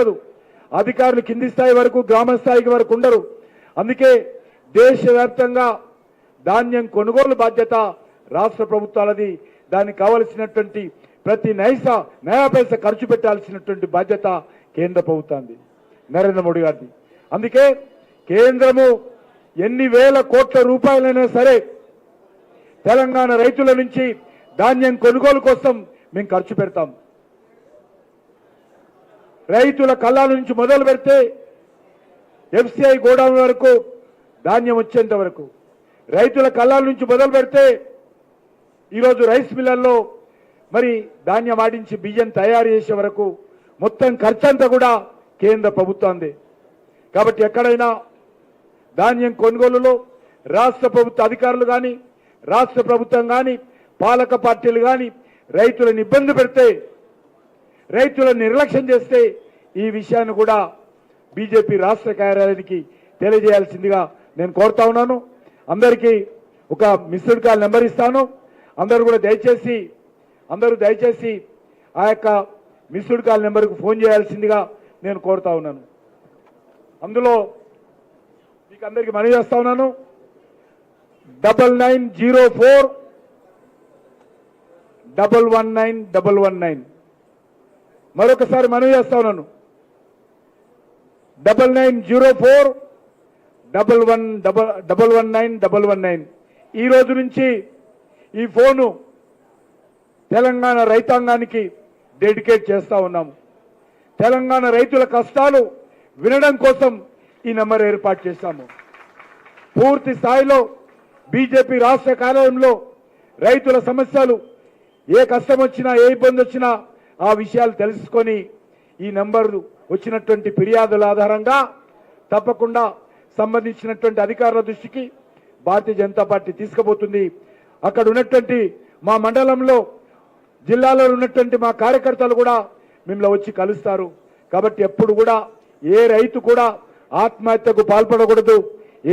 ఉండదు. అధికారులు కింది స్థాయి వరకు గ్రామ స్థాయికి వరకు ఉండరు. అందుకే దేశవ్యాప్తంగా ధాన్యం కొనుగోలు బాధ్యత రాష్ట్ర ప్రభుత్వాలది. దానికి కావలసినటువంటి ప్రతి నైస నయా పైస ఖర్చు పెట్టాల్సినటువంటి బాధ్యత కేంద్ర ప్రభుత్వాన్ని నరేంద్ర మోడీ గారిది. అందుకే కేంద్రము ఎన్ని వేల కోట్ల రూపాయలైనా సరే తెలంగాణ రైతుల నుంచి ధాన్యం కొనుగోలు కోసం మేము ఖర్చు పెడతాం. రైతుల కళ్ళాల నుంచి మొదలు పెడితే ఎఫ్సిఐ గోడౌన్ వరకు ధాన్యం వచ్చేంత వరకు. రైతుల కళ్ళాల నుంచి మొదలు పెడితే ఈరోజు రైస్ మిల్లర్లో మరి ధాన్యం ఆడించి బియ్యం తయారు చేసే వరకు మొత్తం ఖర్చంతా కూడా కేంద్ర ప్రభుత్వంది కాబట్టి ఎక్కడైనా ధాన్యం కొనుగోలులో రాష్ట్ర ప్రభుత్వ అధికారులు కానీ రాష్ట్ర ప్రభుత్వం కానీ పాలక పార్టీలు కానీ రైతులను ఇబ్బంది పెడితే రైతులను నిర్లక్ష్యం చేస్తే ఈ విషయాన్ని కూడా బీజేపీ రాష్ట్ర కార్యాలయానికి తెలియజేయాల్సిందిగా నేను కోరుతా ఉన్నాను. అందరికీ ఒక మిస్డ్ కాల్ నెంబర్ ఇస్తాను. అందరూ కూడా దయచేసి అందరూ దయచేసి ఆ యొక్క మిస్డ్ కాల్ నెంబర్కు ఫోన్ చేయాల్సిందిగా నేను కోరుతా ఉన్నాను. అందులో మీకు అందరికీ మనవి చేస్తా ఉన్నాను. Double nine zero four double one nine double one nine మరొకసారి మనవి చేస్తా ఉన్నాను double nine zero four double one double double one nine double one nine. ఈ రోజు నుంచి ఈ ఫోను తెలంగాణ రైతాంగానికి డెడికేట్ చేస్తా ఉన్నాము. తెలంగాణ రైతుల కష్టాలు వినడం కోసం ఈ నెంబర్ ఏర్పాటు చేశాము. పూర్తి స్థాయిలో బీజేపీ రాష్ట్ర కార్యాలయంలో రైతుల సమస్యలు ఏ కష్టం వచ్చినా ఏ ఇబ్బంది వచ్చినా ఆ విషయాలు తెలుసుకొని ఈ నెంబర్ వచ్చినటువంటి ఫిర్యాదుల ఆధారంగా తప్పకుండా సంబంధించినటువంటి అధికారుల దృష్టికి భారతీయ జనతా పార్టీ తీసుకుపోతుంది. అక్కడ ఉన్నటువంటి మా మండలంలో జిల్లాలో ఉన్నటువంటి మా కార్యకర్తలు కూడా మిమ్మల్ని వచ్చి కలుస్తారు. కాబట్టి ఎప్పుడు కూడా ఏ రైతు కూడా ఆత్మహత్యకు పాల్పడకూడదు.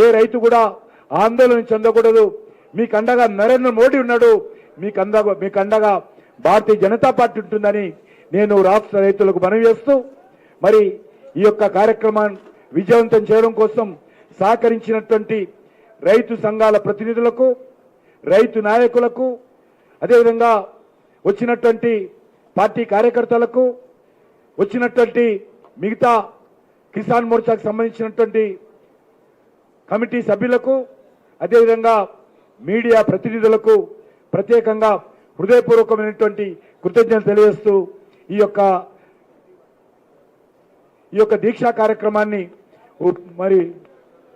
ఏ రైతు కూడా ఆందోళన చెందకూడదు. మీకు అండగా నరేంద్ర మోడీ ఉన్నాడు. మీకు అండగా మీకు అండగా భారతీయ జనతా పార్టీ ఉంటుందని నేను రాష్ట్ర రైతులకు మనవి చేస్తూ మరి ఈ యొక్క కార్యక్రమాన్ని విజయవంతం చేయడం కోసం సహకరించినటువంటి రైతు సంఘాల ప్రతినిధులకు రైతు నాయకులకు అదేవిధంగా వచ్చినటువంటి పార్టీ కార్యకర్తలకు వచ్చినటువంటి మిగతా కిసాన్ మోర్చాకు సంబంధించినటువంటి కమిటీ సభ్యులకు అదేవిధంగా మీడియా ప్రతినిధులకు ప్రత్యేకంగా హృదయపూర్వకమైనటువంటి కృతజ్ఞతలు తెలియజేస్తూ ఈ యొక్క ఈ యొక్క దీక్షా కార్యక్రమాన్ని మరి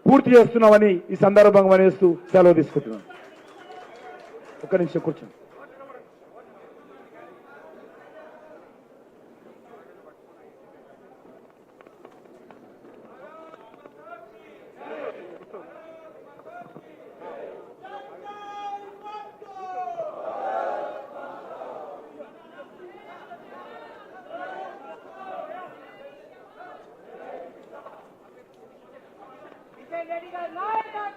పూర్తి చేస్తున్నామని ఈ సందర్భంగా అనేస్తూ సెలవు తీసుకుంటున్నాను. ఒక్క నిమిషం కూర్చోండి. Federica Laila